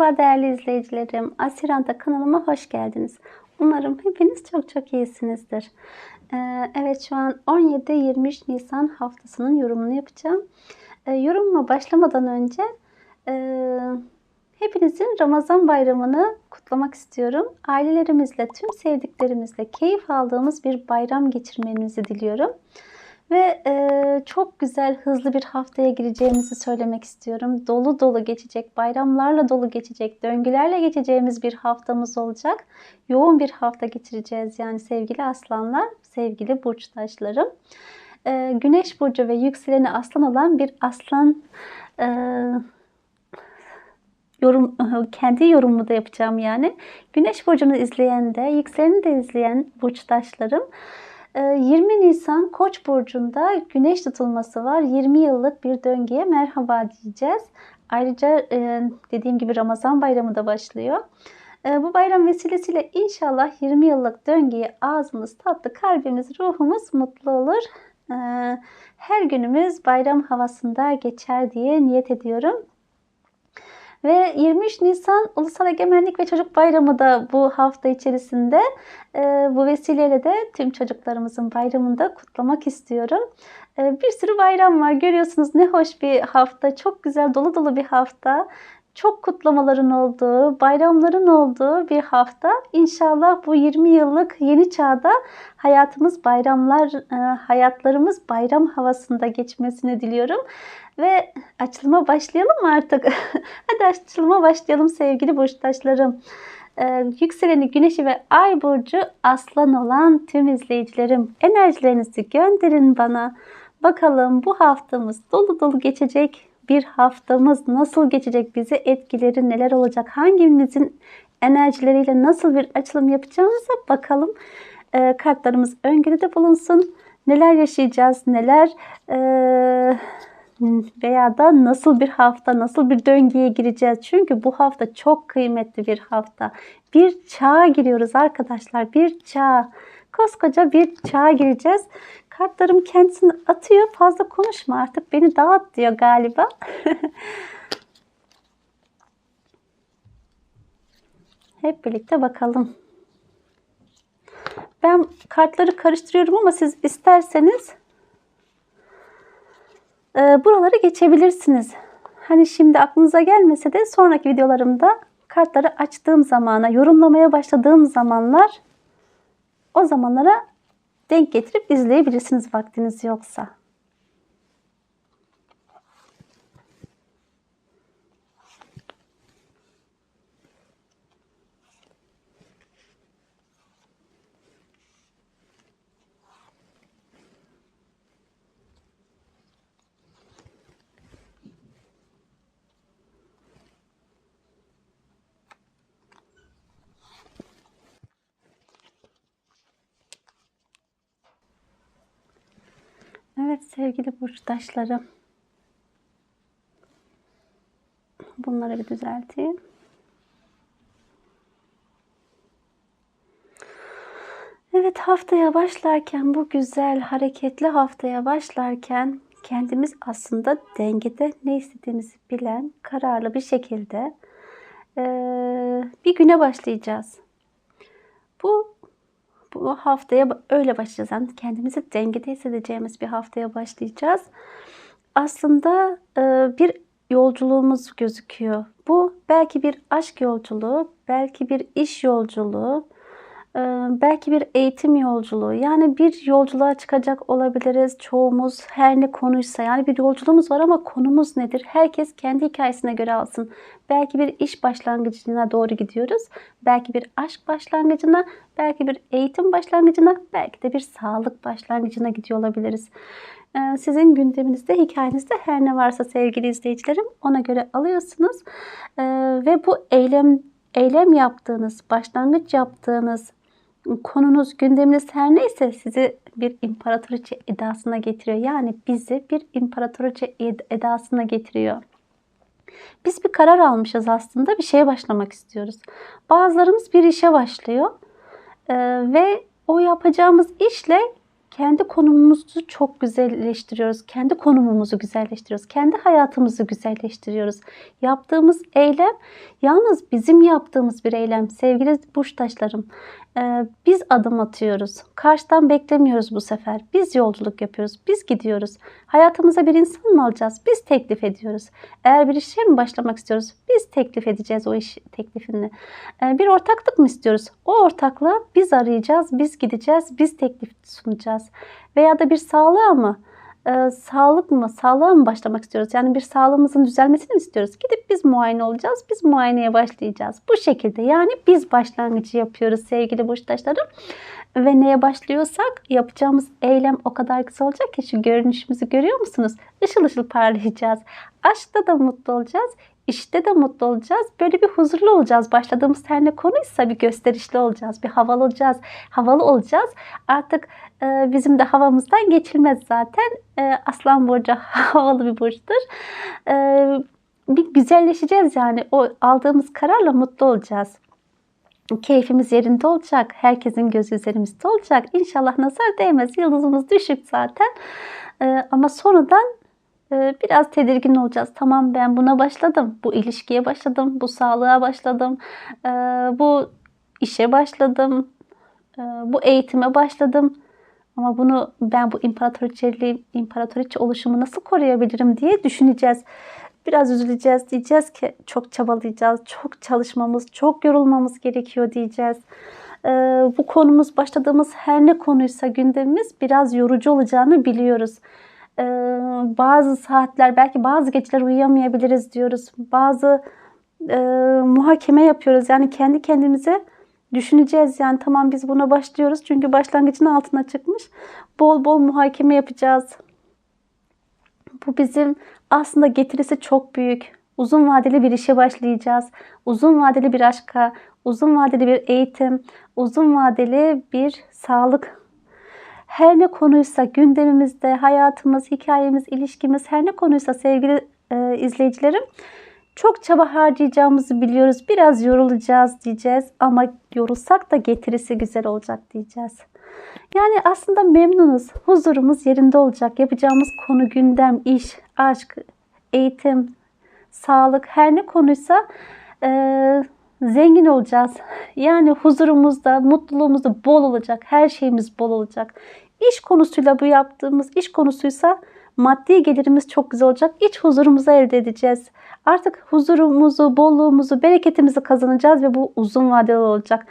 Merhaba değerli izleyicilerim. Asiranta kanalıma hoş geldiniz. Umarım hepiniz çok çok iyisinizdir. Ee, evet şu an 17-23 Nisan haftasının yorumunu yapacağım. Ee, yorumuma başlamadan önce e, hepinizin Ramazan bayramını kutlamak istiyorum. Ailelerimizle, tüm sevdiklerimizle keyif aldığımız bir bayram geçirmenizi diliyorum. Ve e, çok güzel, hızlı bir haftaya gireceğimizi söylemek istiyorum. Dolu dolu geçecek, bayramlarla dolu geçecek, döngülerle geçeceğimiz bir haftamız olacak. Yoğun bir hafta geçireceğiz yani sevgili aslanlar, sevgili burçtaşlarım. E, Güneş burcu ve yükseleni aslan olan bir aslan e, yorum kendi yorumumu da yapacağım yani. Güneş burcunu izleyen de, yükseleni de izleyen burçtaşlarım 20 ee, Nisan Koç burcunda güneş tutulması var. 20 yıllık bir döngüye merhaba diyeceğiz. Ayrıca e, dediğim gibi Ramazan bayramı da başlıyor. E, bu bayram vesilesiyle inşallah 20 yıllık döngüye ağzımız tatlı, kalbimiz, ruhumuz mutlu olur. E, her günümüz bayram havasında geçer diye niyet ediyorum. Ve 23 Nisan Ulusal Egemenlik ve Çocuk Bayramı da bu hafta içerisinde. E, bu vesileyle de tüm çocuklarımızın bayramını da kutlamak istiyorum. E, bir sürü bayram var. Görüyorsunuz ne hoş bir hafta. Çok güzel dolu dolu bir hafta çok kutlamaların olduğu, bayramların olduğu bir hafta. İnşallah bu 20 yıllık yeni çağda hayatımız bayramlar, e, hayatlarımız bayram havasında geçmesini diliyorum. Ve açılıma başlayalım mı artık? Hadi açılıma başlayalım sevgili burçtaşlarım. Ee, yükseleni güneşi ve ay burcu aslan olan tüm izleyicilerim enerjilerinizi gönderin bana. Bakalım bu haftamız dolu dolu geçecek bir haftamız nasıl geçecek bize etkileri neler olacak hangimizin enerjileriyle nasıl bir açılım yapacağımıza bakalım. Ee, kartlarımız öngörüde bulunsun. Neler yaşayacağız, neler e, veya da nasıl bir hafta, nasıl bir döngüye gireceğiz. Çünkü bu hafta çok kıymetli bir hafta. Bir çağa giriyoruz arkadaşlar. Bir çağ. Koskoca bir çağa gireceğiz. Kartlarım kendisini atıyor. Fazla konuşma artık beni dağıt diyor galiba. Hep birlikte bakalım. Ben kartları karıştırıyorum ama siz isterseniz e, buraları geçebilirsiniz. Hani şimdi aklınıza gelmese de sonraki videolarımda kartları açtığım zamana, yorumlamaya başladığım zamanlar o zamanlara denk getirip izleyebilirsiniz vaktiniz yoksa. Evet sevgili burçtaşlarım. Bunları bir düzelteyim. Evet haftaya başlarken bu güzel hareketli haftaya başlarken kendimiz aslında dengede ne istediğimizi bilen kararlı bir şekilde bir güne başlayacağız. Bu bu haftaya öyle başlayacağız. Yani kendimizi dengede hissedeceğimiz bir haftaya başlayacağız. Aslında e, bir yolculuğumuz gözüküyor. Bu belki bir aşk yolculuğu, belki bir iş yolculuğu, belki bir eğitim yolculuğu yani bir yolculuğa çıkacak olabiliriz. Çoğumuz her ne konuysa yani bir yolculuğumuz var ama konumuz nedir? Herkes kendi hikayesine göre alsın. Belki bir iş başlangıcına doğru gidiyoruz. Belki bir aşk başlangıcına belki bir eğitim başlangıcına belki de bir sağlık başlangıcına gidiyor olabiliriz. Sizin gündeminizde, hikayenizde her ne varsa sevgili izleyicilerim ona göre alıyorsunuz. Ve bu eylem eylem yaptığınız, başlangıç yaptığınız konunuz, gündeminiz her neyse sizi bir imparatoriçe edasına getiriyor. Yani bizi bir imparatoriçe edasına getiriyor. Biz bir karar almışız aslında bir şeye başlamak istiyoruz. Bazılarımız bir işe başlıyor ee, ve o yapacağımız işle kendi konumumuzu çok güzelleştiriyoruz. Kendi konumumuzu güzelleştiriyoruz. Kendi hayatımızı güzelleştiriyoruz. Yaptığımız eylem yalnız bizim yaptığımız bir eylem. Sevgili burçtaşlarım ee, biz adım atıyoruz. Karşıdan beklemiyoruz bu sefer. Biz yolculuk yapıyoruz. Biz gidiyoruz. Hayatımıza bir insan mı alacağız? Biz teklif ediyoruz. Eğer bir işe mi başlamak istiyoruz? Biz teklif edeceğiz o iş teklifini. Ee, bir ortaklık mı istiyoruz? O ortaklığa biz arayacağız, biz gideceğiz, biz teklif sunacağız. Veya da bir sağlığa mı? E, sağlık mı, sağlığa mı başlamak istiyoruz? Yani bir sağlığımızın düzelmesini mi istiyoruz? Gidip biz muayene olacağız, biz muayeneye başlayacağız. Bu şekilde yani biz başlangıcı yapıyoruz sevgili burçtaşlarım. Ve neye başlıyorsak yapacağımız eylem o kadar güzel olacak ki şu görünüşümüzü görüyor musunuz? Işıl ışıl parlayacağız. Aşkta da mutlu olacağız. İşte de mutlu olacağız. Böyle bir huzurlu olacağız. Başladığımız her ne konuysa bir gösterişli olacağız. Bir havalı olacağız. Havalı olacağız. Artık e, bizim de havamızdan geçilmez zaten. E, Aslan burcu havalı bir burçtur. E, bir güzelleşeceğiz yani. O aldığımız kararla mutlu olacağız. Keyfimiz yerinde olacak. Herkesin gözü üzerimizde olacak. İnşallah nazar değmez. Yıldızımız düşük zaten. E, ama sonradan ee, biraz tedirgin olacağız. Tamam ben buna başladım. Bu ilişkiye başladım. Bu sağlığa başladım. Ee, bu işe başladım. Ee, bu eğitime başladım. Ama bunu ben bu imparatoriçeliği, imparatoriçe oluşumu nasıl koruyabilirim diye düşüneceğiz. Biraz üzüleceğiz. Diyeceğiz ki çok çabalayacağız. Çok çalışmamız, çok yorulmamız gerekiyor diyeceğiz. Bu konumuz başladığımız her ne konuysa gündemimiz biraz yorucu olacağını biliyoruz. Ee, bazı saatler belki bazı geceler uyuyamayabiliriz diyoruz. Bazı e, muhakeme yapıyoruz. Yani kendi kendimize düşüneceğiz. Yani tamam biz buna başlıyoruz. Çünkü başlangıcın altına çıkmış. Bol bol muhakeme yapacağız. Bu bizim aslında getirisi çok büyük. Uzun vadeli bir işe başlayacağız. Uzun vadeli bir aşka, uzun vadeli bir eğitim, uzun vadeli bir sağlık her ne konuysa gündemimizde, hayatımız, hikayemiz, ilişkimiz her ne konuysa sevgili e, izleyicilerim çok çaba harcayacağımızı biliyoruz. Biraz yorulacağız diyeceğiz ama yorulsak da getirisi güzel olacak diyeceğiz. Yani aslında memnunuz. Huzurumuz yerinde olacak. Yapacağımız konu gündem, iş, aşk, eğitim, sağlık her ne konuysa e, zengin olacağız. Yani huzurumuzda, mutluluğumuzda bol olacak. Her şeyimiz bol olacak. İş konusuyla bu yaptığımız iş konusuysa maddi gelirimiz çok güzel olacak. İç huzurumuzu elde edeceğiz. Artık huzurumuzu, bolluğumuzu, bereketimizi kazanacağız ve bu uzun vadeli olacak.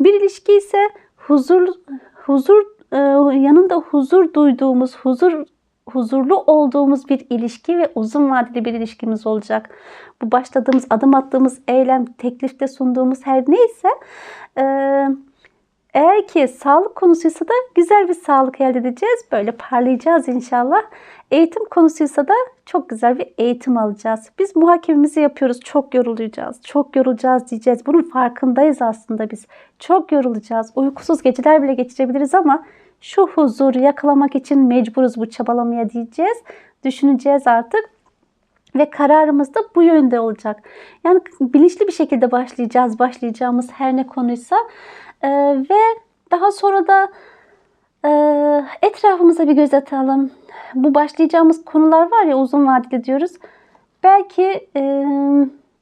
Bir ilişki ise huzur huzur e, yanında huzur duyduğumuz, huzur huzurlu olduğumuz bir ilişki ve uzun vadeli bir ilişkimiz olacak. Bu başladığımız, adım attığımız eylem, teklifte sunduğumuz her neyse e, eğer ki sağlık konusuysa da güzel bir sağlık elde edeceğiz. Böyle parlayacağız inşallah. Eğitim konusuysa da çok güzel bir eğitim alacağız. Biz muhakememizi yapıyoruz. Çok yorulacağız. Çok yorulacağız diyeceğiz. Bunun farkındayız aslında biz. Çok yorulacağız. Uykusuz geceler bile geçirebiliriz ama şu huzuru yakalamak için mecburuz bu çabalamaya diyeceğiz. Düşüneceğiz artık ve kararımız da bu yönde olacak. Yani bilinçli bir şekilde başlayacağız. Başlayacağımız her ne konuysa ee, ve daha sonra da e, etrafımıza bir göz atalım. Bu başlayacağımız konular var ya uzun vadeli diyoruz. Belki e,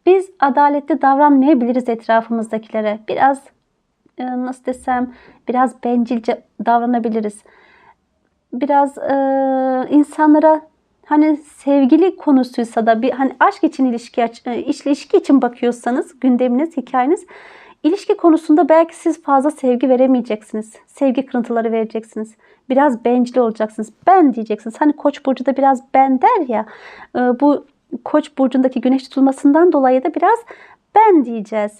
biz adaletli davranmayabiliriz etrafımızdakilere. Biraz nasıl desem biraz bencilce davranabiliriz. Biraz e, insanlara hani sevgili konusuysa da bir hani aşk için ilişki e, ilişki için bakıyorsanız gündeminiz, hikayeniz İlişki konusunda belki siz fazla sevgi veremeyeceksiniz. Sevgi kırıntıları vereceksiniz. Biraz bencil olacaksınız. Ben diyeceksiniz. Hani Koç burcu da biraz ben der ya. E, bu Koç burcundaki güneş tutulmasından dolayı da biraz ben diyeceğiz.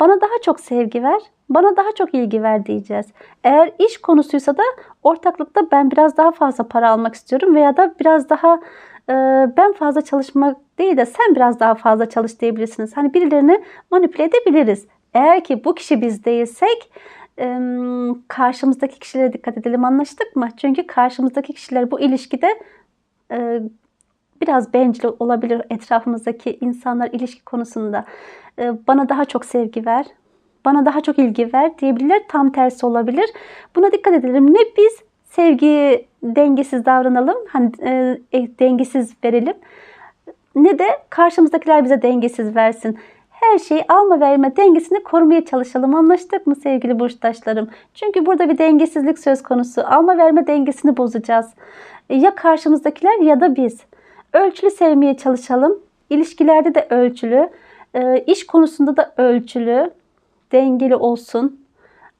Bana daha çok sevgi ver, bana daha çok ilgi ver diyeceğiz. Eğer iş konusuysa da ortaklıkta ben biraz daha fazla para almak istiyorum veya da biraz daha e, ben fazla çalışmak değil de sen biraz daha fazla çalış diyebilirsiniz. Hani birilerini manipüle edebiliriz. Eğer ki bu kişi biz değilsek karşımızdaki kişilere dikkat edelim anlaştık mı? Çünkü karşımızdaki kişiler bu ilişkide biraz bencil olabilir etrafımızdaki insanlar ilişki konusunda. Bana daha çok sevgi ver, bana daha çok ilgi ver diyebilirler. Tam tersi olabilir. Buna dikkat edelim. Ne biz sevgiyi dengesiz davranalım. Hani e, e, dengesiz verelim. Ne de karşımızdakiler bize dengesiz versin. Her şeyi alma verme dengesini korumaya çalışalım. Anlaştık mı sevgili burçtaşlarım? Çünkü burada bir dengesizlik söz konusu. Alma verme dengesini bozacağız. Ya karşımızdakiler ya da biz. Ölçülü sevmeye çalışalım. İlişkilerde de ölçülü. E, iş konusunda da ölçülü. Dengeli olsun.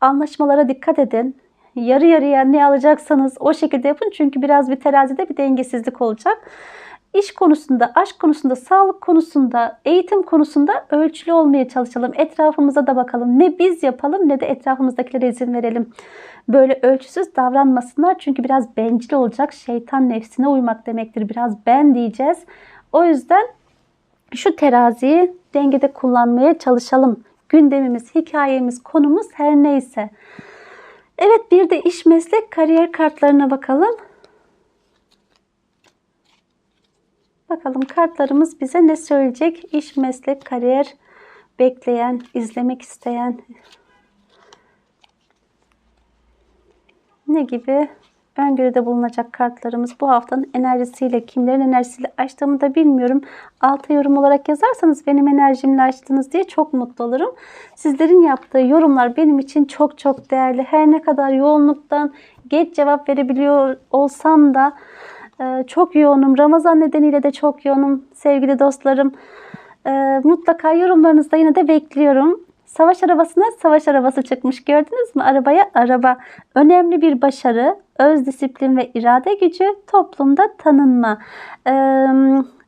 Anlaşmalara dikkat edin. Yarı yarıya ne alacaksanız o şekilde yapın. Çünkü biraz bir terazide bir dengesizlik olacak. İş konusunda, aşk konusunda, sağlık konusunda, eğitim konusunda ölçülü olmaya çalışalım. Etrafımıza da bakalım. Ne biz yapalım ne de etrafımızdakilere izin verelim. Böyle ölçüsüz davranmasınlar. Çünkü biraz bencil olacak. Şeytan nefsine uymak demektir. Biraz ben diyeceğiz. O yüzden şu teraziyi dengede kullanmaya çalışalım. Gündemimiz, hikayemiz, konumuz her neyse. Evet bir de iş, meslek, kariyer kartlarına bakalım. Bakalım kartlarımız bize ne söyleyecek? İş, meslek, kariyer bekleyen, izlemek isteyen ne gibi öngörüde bulunacak kartlarımız bu haftanın enerjisiyle kimlerin enerjisiyle açtığımı da bilmiyorum. Alta yorum olarak yazarsanız benim enerjimle açtınız diye çok mutlu olurum. Sizlerin yaptığı yorumlar benim için çok çok değerli. Her ne kadar yoğunluktan geç cevap verebiliyor olsam da çok yoğunum. Ramazan nedeniyle de çok yoğunum sevgili dostlarım. E, mutlaka yorumlarınızda yine de bekliyorum. Savaş arabasına savaş arabası çıkmış gördünüz mü? Arabaya araba. Önemli bir başarı, öz disiplin ve irade gücü, toplumda tanınma. Ee,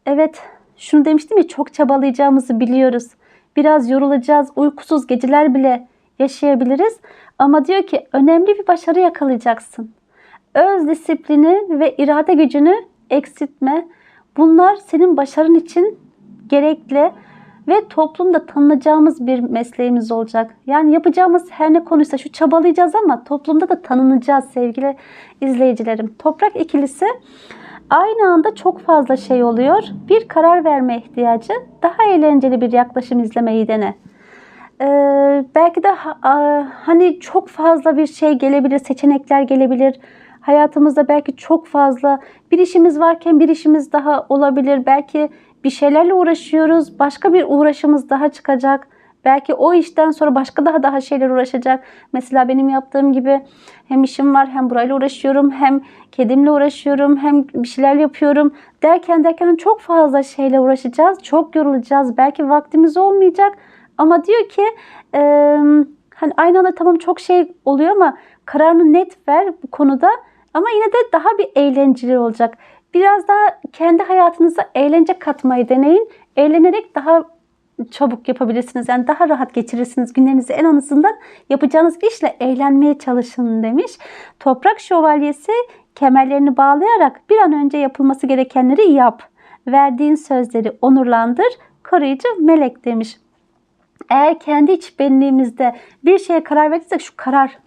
evet şunu demiştim ya çok çabalayacağımızı biliyoruz. Biraz yorulacağız, uykusuz geceler bile yaşayabiliriz. Ama diyor ki önemli bir başarı yakalayacaksın. Öz disiplini ve irade gücünü eksiltme. Bunlar senin başarın için gerekli ve toplumda tanınacağımız bir mesleğimiz olacak. Yani yapacağımız her ne konuysa şu çabalayacağız ama toplumda da tanınacağız sevgili izleyicilerim. Toprak ikilisi aynı anda çok fazla şey oluyor. Bir karar verme ihtiyacı, daha eğlenceli bir yaklaşım izlemeyi dene. Ee, belki de ha, hani çok fazla bir şey gelebilir, seçenekler gelebilir. Hayatımızda belki çok fazla bir işimiz varken bir işimiz daha olabilir. Belki bir şeylerle uğraşıyoruz. Başka bir uğraşımız daha çıkacak. Belki o işten sonra başka daha daha şeyler uğraşacak. Mesela benim yaptığım gibi hem işim var hem burayla uğraşıyorum hem kedimle uğraşıyorum hem bir şeyler yapıyorum. Derken derken çok fazla şeyle uğraşacağız. Çok yorulacağız. Belki vaktimiz olmayacak. Ama diyor ki e, hani aynı anda tamam çok şey oluyor ama kararını net ver bu konuda. Ama yine de daha bir eğlenceli olacak. Biraz daha kendi hayatınıza eğlence katmayı deneyin. Eğlenerek daha çabuk yapabilirsiniz. Yani daha rahat geçirirsiniz günlerinizi. En azından yapacağınız işle eğlenmeye çalışın demiş. Toprak şövalyesi kemerlerini bağlayarak bir an önce yapılması gerekenleri yap. Verdiğin sözleri onurlandır. Koruyucu melek demiş. Eğer kendi iç benliğimizde bir şeye karar verdiysek şu karar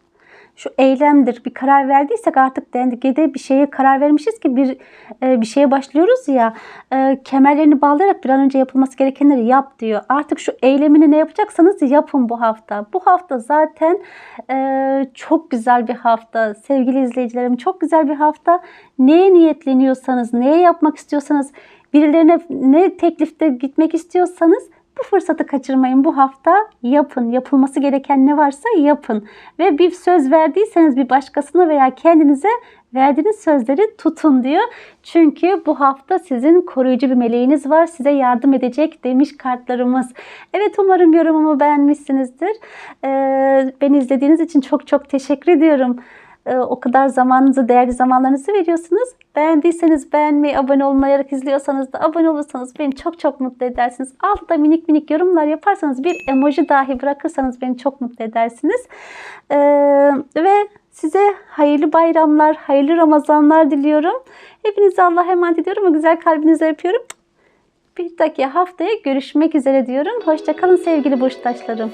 şu eylemdir. Bir karar verdiysek artık dengede bir şeye karar vermişiz ki bir e, bir şeye başlıyoruz ya e, kemerlerini bağlayarak bir an önce yapılması gerekenleri yap diyor. Artık şu eylemini ne yapacaksanız yapın bu hafta. Bu hafta zaten e, çok güzel bir hafta. Sevgili izleyicilerim çok güzel bir hafta. Neye niyetleniyorsanız, neye yapmak istiyorsanız, birilerine ne teklifte gitmek istiyorsanız bu fırsatı kaçırmayın. Bu hafta yapın. Yapılması gereken ne varsa yapın. Ve bir söz verdiyseniz bir başkasına veya kendinize verdiğiniz sözleri tutun diyor. Çünkü bu hafta sizin koruyucu bir meleğiniz var. Size yardım edecek demiş kartlarımız. Evet umarım yorumumu beğenmişsinizdir. Ee, beni izlediğiniz için çok çok teşekkür ediyorum. Ee, o kadar zamanınızı, değerli zamanlarınızı veriyorsunuz. Beğendiyseniz beğenmeyi, abone olmayarak izliyorsanız da abone olursanız beni çok çok mutlu edersiniz. Altta minik minik yorumlar yaparsanız bir emoji dahi bırakırsanız beni çok mutlu edersiniz. Ee, ve size hayırlı bayramlar, hayırlı Ramazanlar diliyorum. Hepinize Allah'a emanet ediyorum. Güzel kalbinizi öpüyorum. Bir dahaki haftaya görüşmek üzere diyorum. Hoşçakalın sevgili burçtaşlarım.